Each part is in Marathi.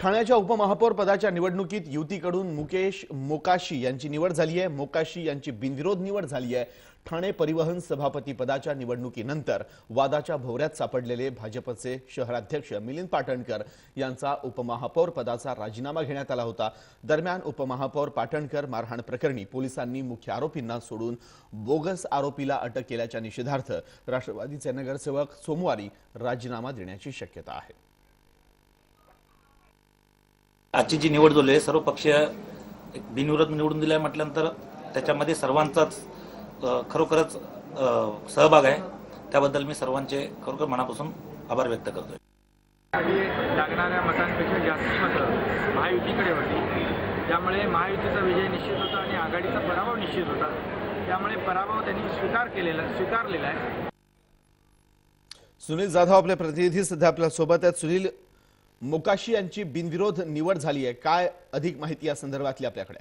ठाण्याच्या उपमहापौर पदाच्या निवडणुकीत युतीकडून मुकेश मोकाशी यांची निवड झाली आहे. मोकाशी यांची बिनविरोध निवड झाली आहे. ठाणे परिवहन सभापती पदाच्या निवडणुकीनंतर वादाच्या भोवऱ्यात सापडलेले भाजपचे शहराध्यक्ष मिलिंद पाटणकर यांचा उपमहापौर पदाचा राजीनामा घेण्यात आला होता. दरम्यान उपमहापौर पाटणकर मारहाण प्रकरणी पोलिसांनी मुख्य आरोपींना सोडून बोगस आरोपीला अटक केल्याच्या निषेधार्थ राष्ट्रवादीचे नगरसेवक सोमवारी राजीनामा देण्याची शक्यता आहे. आजची जी निवड झाली आहे सर्व पक्षीय एक बिनविरोध निवडून दिलाय म्हटल्यानंतर त्याच्यामध्ये सर्वांचाच खरोखरच सहभाग आहे. त्याबद्दल मी सर्वांचे खरोखर मनापासून आभार व्यक्त करतोय. लागणाऱ्या मतांपेक्षा जास्त मतं महायुतीकडे होती. त्यामुळे महायुतीचा विजय निश्चित होता आणि आघाडीचा पराभव निश्चित होता. त्यामुळे पराभव त्यांनी स्वीकार केलेला स्वीकारलेला आहे. सुनील जाधव आपले प्रतिनिधी सध्या आपल्यासोबत आहेत. सुनील मोकाशी यांची बिनविरोध निवड झाली आहे. काय अधिक माहिती या संदर्भातली आपल्याकडे?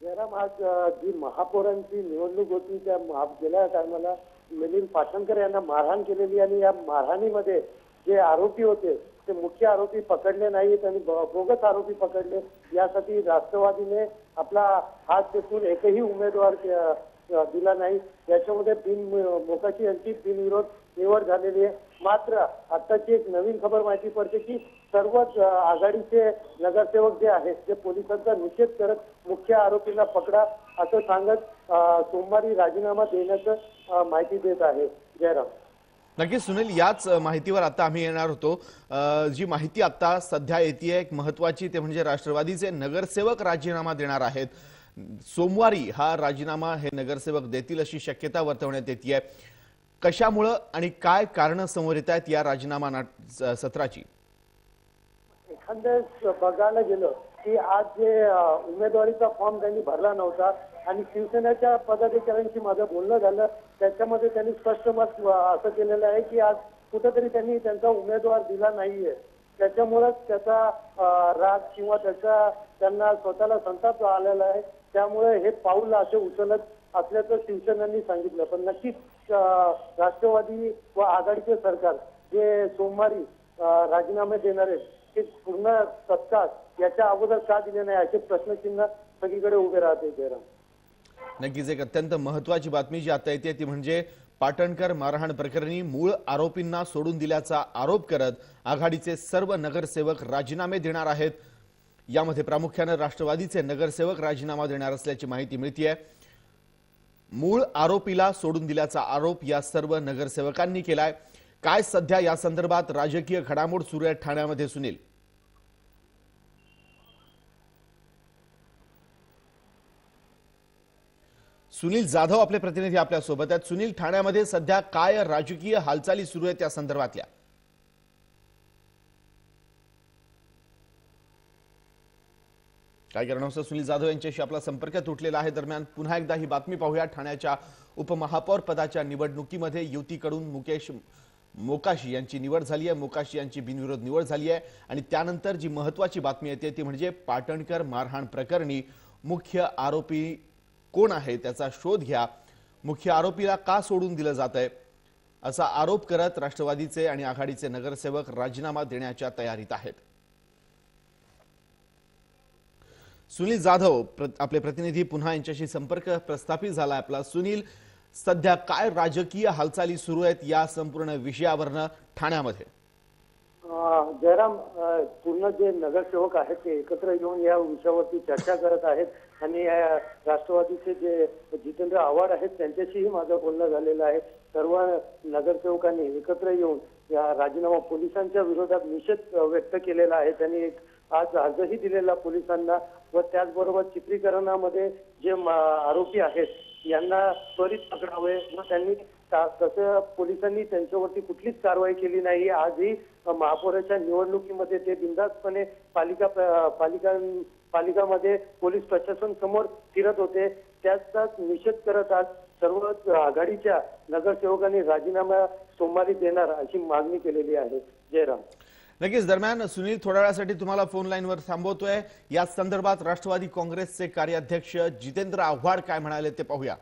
जयराम आज जी महापौरांची निवडणूक होती त्या गेल्या टायमाला मिलिंद पाटणकर यांना मारहाण केलेली आणि या मारहाणीमध्ये जे आरोपी होते ते मुख्य आरोपी पकडले नाहीत आणि बोगस आरोपी पकडले. यासाठी राष्ट्रवादीने आपला हात टेकून एकही उमेदवार दिला नाही. याच्यामध्ये बिन मोकाशी यांची बिनविरोध निवड झालेली आहे. मात्र आताची एक नवीन खबर माहिती पडते की सर्वच आघाडीचे नगरसेवक जे आहेत ते पोलिसांचा निषेध करत मुख्य आरोपींना पकडा असं सांगत सोमवारी राजीनामा देण्याचं माहिती देत आहे. जयराम. नक्कीच सुनील याच माहितीवर आता आम्ही येणार होतो. जी माहिती आता सध्या येते एक महत्वाची ते म्हणजे राष्ट्रवादीचे नगरसेवक राजीनामा देणार आहेत. सोमवारी हा राजीनामा हे नगरसेवक देतील अशी शक्यता वर्तवण्यात येते कशामुळं आणि काय कारण समोर येत आहेत या राजीनामा सत्राची? एखाद्या बघायला गेलं की आज जे उमेदवारीचा फॉर्म त्यांनी भरला नव्हता आणि शिवसेनेच्या पदाधिकाऱ्यांशी माझं बोलणं झालं त्याच्यामध्ये त्यांनी स्पष्ट मत असं केलेलं आहे की आज कुठेतरी त्यांनी त्यांचा उमेदवार दिला नाहीये. त्याच्यामुळेच त्याचा राग किंवा त्याचा त्यांना स्वतःला संताप आलेला आहे. त्यामुळे हे पाऊल असे उचलत असल्याचं शिवसेनांनी सांगितलं. पण नक्कीच राष्ट्रवादी व आघाडीचे सरकार जे सोमवारी राजीनामे देणार आहेत ते पूर्ण सत्ता याच्या अगोदर का दिले नाही असे प्रश्नचिन्ह सगळीकडे उभे राहते जयराम. नक्कीच एक अत्यंत महत्वाची बातमी जी आता येते ती म्हणजे पाटणकर मारहाण प्रकरणी मूळ आरोपींना सोडून दिल्याचा आरोप करत आघाडीचे सर्व नगरसेवक राजीनामे देणार आहेत. यामध्ये प्रामुख्यानं राष्ट्रवादीचे नगरसेवक राजीनामा देणार असल्याची माहिती मिळतीये. मूळ आरोपीला सोडून दिल्याचा आरोप या सर्व नगरसेवकांनी केलाय. काय सध्या या संदर्भात राजकीय घडामोड सुरू आहे ठाण्यामध्ये सुनील? सुनील जाधव आपले प्रतिनिधी आपल्यासोबत आहेत. सुनील ठाण्यामध्ये सध्या काय राजकीय हालचाली सुरू आहेत त्या संदर्भातल्या? काय कारणास्तव सुनील जाधव यांच्याशी आपला संपर्क तुटलेला आहे. दरम्यान पुन्हा एकदा ही बातमी पाहूया ठाण्याच्या उपमहापौर पदाच्या निवडणुकीमध्ये युतीकडून मुकेश मोकाशी यांची निवड झाली आहे. मोकाशी यांची बिनविरोध निवड झाली आहे. आणि त्यानंतर जी महत्वाची बातमी येते ती म्हणजे पाटणकर मारहाण प्रकरणी मुख्य आरोपी कोण आहे त्याचा शोध घ्या. मुख्य आरोपीला का सोडून दिलं जात आहे? असा आरोप करत राष्ट्रवादीचे आणि आघाडीचे नगरसेवक राजीनामा देण्याच्या तयारीत आहेत. सुनील जाधव प्र- आपले प्रतिनिधी पुन्हा यांच्याशी संपर्क प्रस्थापित झाला आपला सुनील सध्या काय राजकीय हालचाली सुरू आहेत या संपूर्ण विषयावरनं ठाण्यामध्ये? जयराम पूर्ण जे नगरसेवक आहेत ते एकत्र येऊन या विषयावरती चर्चा करत आहेत आणि राष्ट्रवादीचे जे जितेंद्र आव्हाड आहेत त्यांच्याशीही माझं बोलणं झालेलं आहे. सर्व नगरसेवकांनी एकत्र येऊन या राजीनामा पोलिसांच्या विरोधात निषेध व्यक्त केलेला आहे. त्यांनी एक आज अर्जही दिलेला पोलिसांना व त्याचबरोबर चित्रीकरणामध्ये जे आरोपी आहेत यांना त्वरित पकडावे. व त्यांनी तसं पोलिसांनी त्यांच्यावरती कुठलीच कारवाई केली नाही. आजही महापौराच्या निवडणुकीमध्ये ते बिंदास्तपणे पालिका पालिका पालिकामध्ये पोलीस प्रशासन समोर फिरत होते. त्याचाच निषेध करत आज सर्व आघाडीच्या नगरसेवकांनी राजीनामा सोमवारी देणार अशी मागणी केलेली आहे. जयराम. नक्कीच दरम्यान सुनील थोड्या वेळासाठी तुम्हाला फोन लाईनवर थांबवतोय. या संदर्भात राष्ट्रवादी काँग्रेसचे कार्याध्यक्ष जितेंद्र आव्हाड काय म्हणाले ते पाहूया.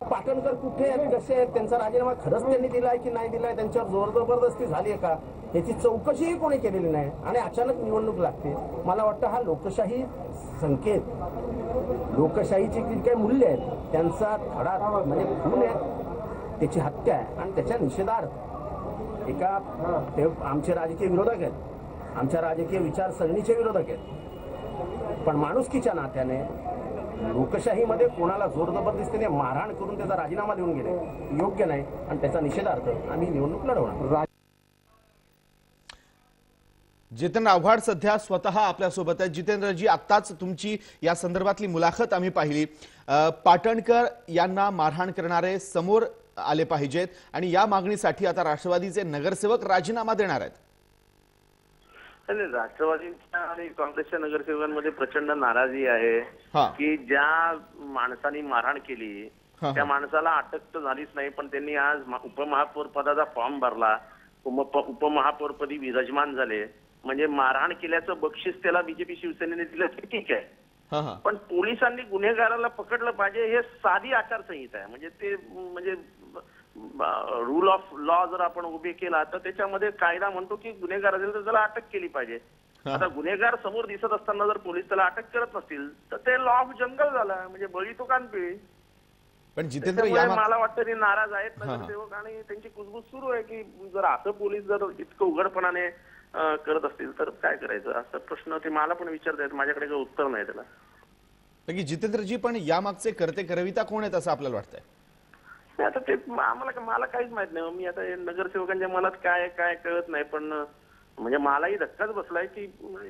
पाटणकर कुठे आहेत कसे आहेत? त्यांचा राजीनामा खरंच त्यांनी दिलाय की नाही दिलाय? त्यांच्यावर जोर जबरदस्ती झाली आहे का? याची चौकशीही कोणी केलेली नाही आणि अचानक निवडणूक लागते. मला वाटतं हा लोकशाही संकेत. लोकशाहीची जी काही मूल्य आहेत त्यांचा धडा म्हणजे खून आहे त्याची हत्या आहे आणि त्याच्या निषेधार्थ. एका हे आमचे राजकीय विरोधक आहेत. आमच्या राजकीय विचारसरणीचे विरोधक आहेत. पण माणुसकीच्या नात्याने लोकशाहीमध्ये कोणाला जोर जबरदस्तीने मारहाण करून त्याचा राजीनामा देऊन गेले योग्य नाही. आणि त्याचा निषेधार्थ आम्ही निवडणूक लढवणार. जितेंद्र आव्हाड सध्या स्वतः आपल्यासोबत आहेत. जितेंद्रजी आत्ताच तुमची या संदर्भातली मुलाखत आम्ही पाहिली. पाटणकर यांना मारहाण करणारे समोर आले पाहिजेत. आणि या मागणीसाठी आता राष्ट्रवादीचे नगरसेवक राजीनामा देणार आहेत. राष्ट्रवादीच्या आणि काँग्रेसच्या नगरसेवकांमध्ये प्रचंड नाराजी आहे. की ज्या माणसाने मारहाण केली. त्या माणसाला अटक तर झालीच नाही पण त्यांनी आज उपमहापौर पदाचा फॉर्म भरला. उप- उपमहापौरपदी विराजमान झाले. म्हणजे मारहाण केल्याचं बक्षीस त्याला बीजेपी शिवसेनेने दिलं ठीक आहे. पण पोलिसांनी गुन्हेगाराला पकडलं पाहिजे हे साधी आचारसंहिता आहे. म्हणजे ते म्हणजे रूल ऑफ लॉ जर आपण उभे केला तर त्याच्यामध्ये कायदा म्हणतो की गुन्हेगार असेल तर त्याला अटक केली पाहिजे. आता गुन्हेगार समोर दिसत असताना जर पोलीस त्याला अटक करत नसतील तर ते लॉ ऑफ जंगल झाला. म्हणजे बळी तो कानपिळी पण जितेंद्र मला वाटतं ते नाराज आहेत. नगरसेवक आणि त्यांची कुजबूज सुरू आहे की जर असं पोलीस जर इतकं उघडपणाने करत असतील तर काय करायचं? असा प्रश्न ते मला पण विचारतायत माझ्याकडे काही उत्तर नाही त्याला. की जितेंद्रजी पण यामागचे करते करविता कोण आहेत असं आपल्याला वाटतंय? नाही, आता ते आम्हाला मला काहीच माहीत नाही. मी आता नगरसेवकांच्या मनात काय काय कळत नाही पण म्हणजे मलाही धक्काच बसलाय की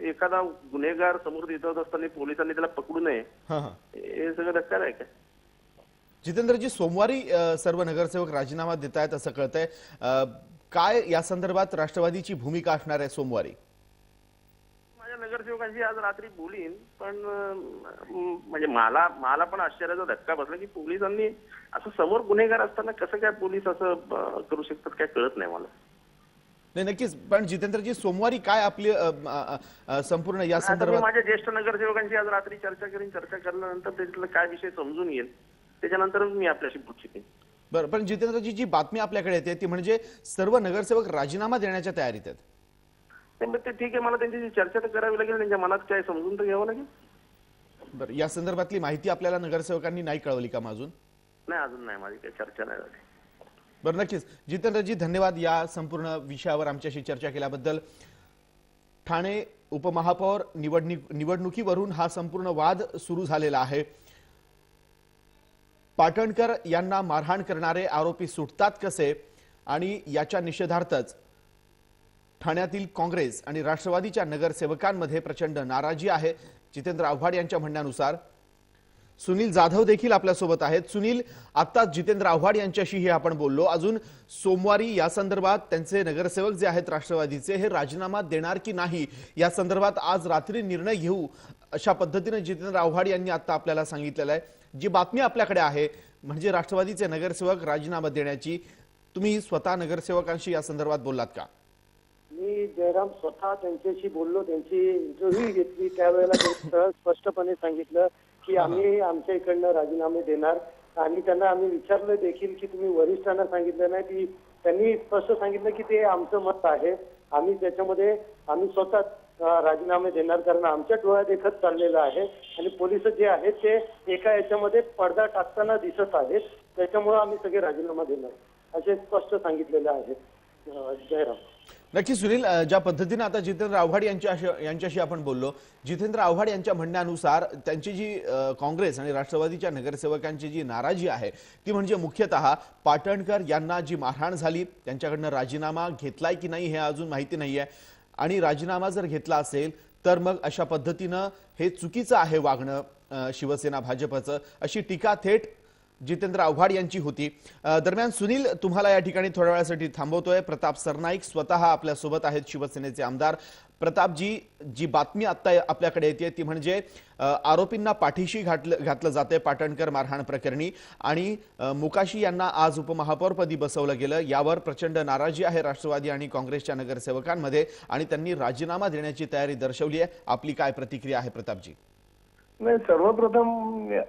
एखादा गुन्हेगार समोर दिसत असताना पोलिसांनी त्याला पकडू नये. हा सगळं धक्का आहे. काय जितेंद्रजी सोमवारी सर्व नगरसेवक राजीनामा देत आहेत असं कळतंय. काय या संदर्भात राष्ट्रवादीची भूमिका असणार आहे सोमवारी? माझ्या नगरसेवकांशी आज रात्री बोलीन पण म्हणजे मला मला पण आश्चर्याचा धक्का बसला की पोलिसांनी असं समोर गुन्हेगार असताना कसं काय पोलीस असं करू शकतात काय कळत नाही मला. नाही नक्कीच. पण जितेंद्रजी सोमवारी काय आपली संपूर्ण या संदर्भात माझ्या ज्येष्ठ नगरसेवकांशी आज रात्री चर्चा करीन. चर्चा केल्यानंतर त्याच्यातला काय विषय समजून येईल. त्याच्यानंतर मी आपल्याशी येईन बरं पण जितेंद्रजी जी बातमी आपल्याकडे येते ती म्हणजे सर्व नगरसेवक राजीनामा देण्याच्या तयारीत आहेत. ते ठीक आहे मला त्यांच्याशी चर्चा तर करावी लागेल त्यांच्या मनात काय समजून तर घ्यावं लागेल. बरं या संदर्भातली माहिती आपल्याला नगरसेवकांनी नाही कळवली का मग अजून नाही अजून नाही माझी काही चर्चा नाही झाली. बरं नक्कीच. जितेंद्रजी धन्यवाद या संपूर्ण विषयावर आमच्याशी चर्चा केल्याबद्दल. ठाणे उपमहापौर निवडणूक निवडणुकीवरून हा संपूर्ण वाद सुरू झालेला आहे. पाटणकर यांना मारहाण करणारे आरोपी सुटतात कसे? आणि याच्या निषेधार्थच ठाण्यातील काँग्रेस आणि राष्ट्रवादीच्या नगरसेवकांमध्ये प्रचंड नाराजी आहे. जितेंद्र आव्हाड यांच्या म्हणण्यानुसार सुनील जाधव देखील आपल्यासोबत आहेत. सुनील आता जितेंद्र आव्हाड यांच्याशीही आपण बोललो. अजून सोमवारी या संदर्भात त्यांचे नगरसेवक जे आहेत राष्ट्रवादीचे हे राजीनामा देणार की नाही? या संदर्भात आज रात्री निर्णय घेऊ अशा पद्धतीने जितेंद्र आव्हाड यांनी आता आपल्याला सांगितलेलं आहे. जी बातमी आपल्याकडे आहे म्हणजे राष्ट्रवादीचे नगरसेवक राजीनामा देण्याची तुम्ही स्वतः नगरसेवकांशी या संदर्भात बोललात का? मी जयराम स्वतः त्यांच्याशी बोललो त्यांची इंटरव्ह्यू घेतली त्यावेळेला स्पष्टपणे सांगितलं की आम्ही आमच्या इकडनं राजीनामे देणार. आणि त्यांना आम्ही विचारलं देखील की तुम्ही वरिष्ठांना सांगितलं नाही की त्यांनी स्पष्ट सांगितलं की ते आमचं मत आहे. आम्ही त्याच्यामध्ये आम्ही स्वतः राजीनामे देणार कारण आमच्या डोळ्यात एकच चाललेलं आहे आणि पोलीस जे आहेत ते एका याच्यामध्ये पडदा टाकताना दिसत आहेत. त्याच्यामुळे आम्ही सगळे राजीनामा देणार. असे स्पष्ट सांगितलेलं आहे. जयराम. नक्की सुनील ज्या पद्धतीने आता जितेंद्र आव्हाड यांच्या यांच्याशी आपण बोललो जितेंद्र आव्हाड यांच्या म्हणण्यानुसार त्यांची जी काँग्रेस आणि राष्ट्रवादीच्या नगरसेवकांची जी नाराजी आहे ती म्हणजे मुख्यतः पाटणकर यांना जी मारहाण झाली त्यांच्याकडनं राजीनामा घेतलाय की नाही हे अजून माहिती नाही आहे आणि राजीनामा जर घेतला असेल तर मग अशा पद्धतीनं हे चुकीचं आहे वागणं शिवसेना भाजपचं अशी टीका थेट जितेंद्र आव्हाड यांची होती. दरम्यान सुनील तुम्हाला या ठिकाणी थोड्या वेळासाठी थांबवतोय. प्रताप सरनाईक स्वतः आपल्यासोबत आहेत शिवसेनेचे आमदार. प्रतापजी जी बातमी आत्ता आपल्याकडे येते ती म्हणजे आरोपींना पाठीशी घातलं घातलं जाते पाटणकर मारहाण प्रकरणी आणि मुकाशी यांना आज उपमहापौरपदी बसवलं गेलं. यावर प्रचंड नाराजी आहे राष्ट्रवादी आणि काँग्रेसच्या नगरसेवकांमध्ये आणि त्यांनी राजीनामा देण्याची तयारी दर्शवली आहे. आपली काय प्रतिक्रिया आहे प्रतापजी? नाही सर्वप्रथम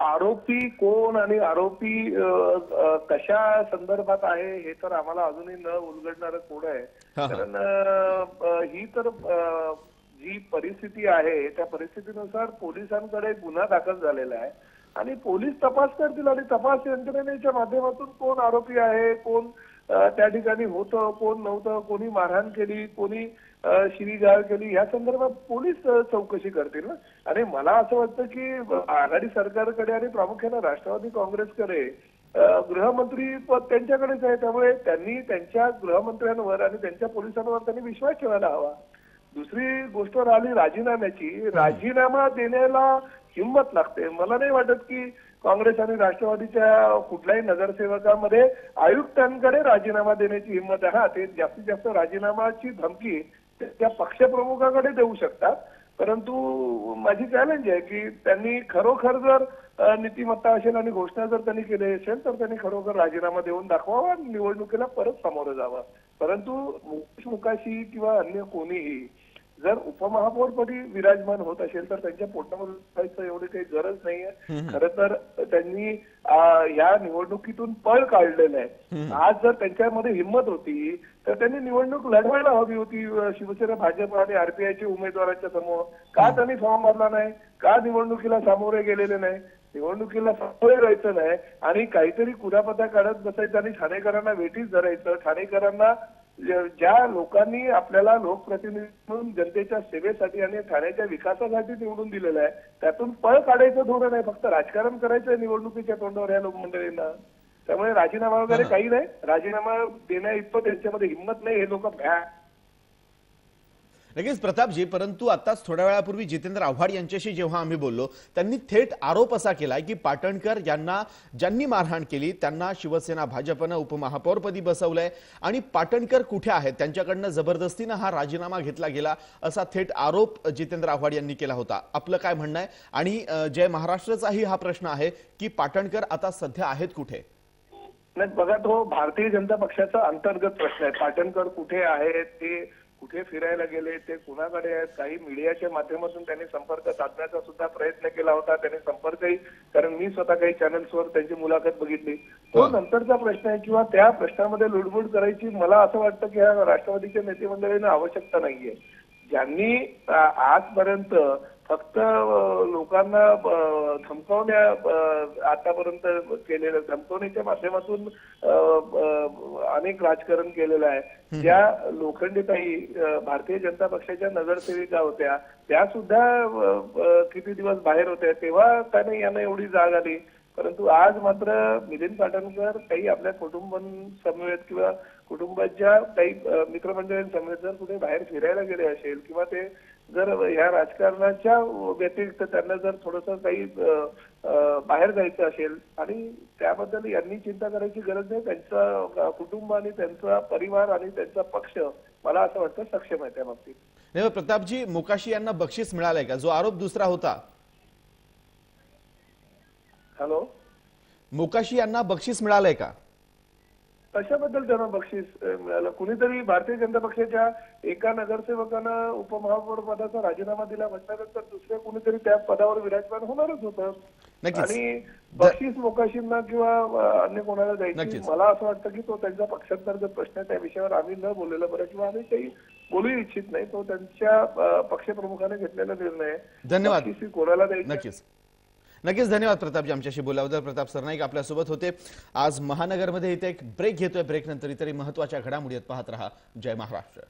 आरोपी कोण आणि आरोपी अ, अ, कशा संदर्भात आहे हे तर आम्हाला अजूनही न उलगडणारं कोण आहे हा, हा. कारण अ, अ, ही तर अ, जी परिस्थिती आहे त्या परिस्थितीनुसार पोलिसांकडे गुन्हा दाखल झालेला आहे आणि पोलीस तपास करतील आणि तपास यंत्रणेच्या माध्यमातून कोण आरोपी आहे कोण त्या ठिकाणी होतं कोण नव्हतं कोणी मारहाण केली कोणी शिवीगाळ केली या संदर्भात पोलीस चौकशी करतील ना? आणि मला असं वाटतं की आघाडी सरकारकडे आणि प्रामुख्याने राष्ट्रवादी काँग्रेसकडे गृहमंत्री पद त्यांच्याकडेच आहे. त्यामुळे त्यांनी त्यांच्या गृहमंत्र्यांवर आणि त्यांच्या पोलिसांवर त्यांनी विश्वास ठेवायला हवा. दुसरी गोष्ट राहिली राजीनाम्याची. राजीनामा देण्याला हिंमत लागते. मला नाही वाटत की काँग्रेस आणि राष्ट्रवादीच्या कुठल्याही नगरसेवकामध्ये आयुक्तांकडे राजीनामा देण्याची हिंमत आहे. ते जास्तीत जास्त राजीनामाची धमकी त्या पक्षप्रमुखाकडे देऊ शकतात. परंतु माझी चॅलेंज आहे की त्यांनी खरोखर जर नीतिमत्ता असेल आणि घोषणा जर त्यांनी केली असेल तर त्यांनी खरोखर राजीनामा देऊन दाखवावा आणि निवडणुकीला परत सामोरं जावं. परंतु मुकेश मुकाशी किंवा अन्य कोणीही जर उपमहापौरपदी विराजमान होत असेल तर त्यांच्या पोटामध्ये जायचं एवढी काही गरज नाहीये. खरं तर त्यांनी या निवडणुकीतून पळ काढलेलं आहे. आज जर त्यांच्यामध्ये हिंमत होती तर त्यांनी निवडणूक लढवायला हवी होती. शिवसेना भाजप आणि आरपीआयच्या उमेदवारांच्या समोर. का त्यांनी फॉर्म भरला नाही? का निवडणुकीला सामोरे गेलेले नाही? निवडणुकीला सामोरे राहायचं नाही. आणि काहीतरी कुरापता काढत बसायचं आणि ठाणेकरांना वेठीच धरायचं ठाणेकरांना ज्या लोकांनी आपल्याला लोकप्रतिनिधी म्हणून जनतेच्या सेवेसाठी आणि ठाण्याच्या विकासासाठी निवडून दिलेलं आहे त्यातून पळ काढायचं धोरण आहे. फक्त राजकारण करायचं निवडणुकीच्या तोंडावर या लोकमंडळींना. त्यामुळे राजीनामा वगैरे काही नाही. राजीनामा देण्या इतपत त्यांच्यामध्ये हिंमत नाही. हे लोक भ्या नक्कीच प्रतापजी परंतु आताच थोड्या वेळापूर्वी जितेंद्र आव्हाड यांच्याशी जेव्हा आम्ही बोललो त्यांनी थेट आरोप असा केलाय की पाटणकर यांना ज्यांनी मारहाण केली त्यांना शिवसेना भाजपनं उपमहापौरपदी बसवलंय आणि पाटणकर कुठे आहेत त्यांच्याकडनं जबरदस्तीनं हा राजीनामा घेतला गेला असा थेट आरोप जितेंद्र आव्हाड यांनी केला होता. आपलं काय म्हणणं आहे? आणि जय महाराष्ट्राचाही हा प्रश्न आहे की पाटणकर आता सध्या आहेत कुठे? नाही बघा तो भारतीय जनता पक्षाचा अंतर्गत प्रश्न आहे. पाटणकर कुठे आहेत ते कुठे फिरायला गेले ते कुणाकडे आहेत? काही मीडियाच्या माध्यमातून त्यांनी संपर्क साधण्याचा सुद्धा प्रयत्न केला होता. त्यांनी संपर्कही कारण मी स्वतः काही चॅनल्सवर त्यांची मुलाखत बघितली. तो नंतरचा प्रश्न आहे किंवा त्या प्रश्नामध्ये लुडबुड करायची मला असं वाटतं की ह्या राष्ट्रवादीच्या नेते मंडळींना आवश्यकता नाहीये. ज्यांनी आजपर्यंत फक्त लोकांना धमकावण्या अ, आतापर्यंत केलेलं धमकावण्याच्या माध्यमातून अनेक राजकारण केलेलं आहे. ज्या लोखंडीताई भारतीय जनता पक्षाच्या नगरसेविका होत्या त्या सुद्धा किती दिवस बाहेर होत्या तेव्हा त्याने यांना एवढी जाग आली. परंतु आज मात्र मिलिंद पाटणकर काही आपल्या कुटुंबांसमवेत किंवा कुटुंबाच्या काही मित्रमंडळींसमवेत जर कुठे बाहेर फिरायला गेले असेल किंवा ते जर ह्या राजकारणाच्या व्यतिरिक्त त्यांना जर थोडस काही बाहेर जायचं असेल आणि त्याबद्दल यांनी चिंता करायची गरज नाही त्यांचा कुटुंब आणि त्यांचा परिवार आणि त्यांचा पक्ष मला असं वाटतं सक्षम आहे त्या बाबतीत. प्रतापजी मोकाशी यांना बक्षीस मिळालंय का? जो आरोप दुसरा होता. हॅलो? मोकाशी यांना बक्षीस मिळालंय का? कशाबद्दल त्यांना बक्षीस मिळालं कुणीतरी भारतीय जनता पक्षाच्या एका नगरसेवकानं उपमहापौर पदाचा राजीनामा दिला म्हटल्यानंतर दुसऱ्या कुणीतरी त्या पदावर विराजमान होणारच होतं. आणि बक्षीस मोकाशींना किंवा अन्य कोणाला द्यायची. मला असं वाटतं की तो त्यांचा पक्षांतर्गत प्रश्न आहे त्या विषयावर आम्ही न बोललेलं बरं किंवा आम्ही काही बोलू इच्छित नाही तो त्यांच्या पक्षप्रमुखाने घेतलेला निर्णय आहे धन्यवाद. कोणाला द्यायची नक्कीच धन्यवाद प्रतापजी आमच्याशी बोलाबद्दल प्रताप सरनाईक आपल्यासोबत होते. आज महानगरमध्ये इथे एक ब्रेक घेतोय. ब्रेक नंतर इतरही महत्त्वाच्या घडामोडी पाहत रहा. जय महाराष्ट्र.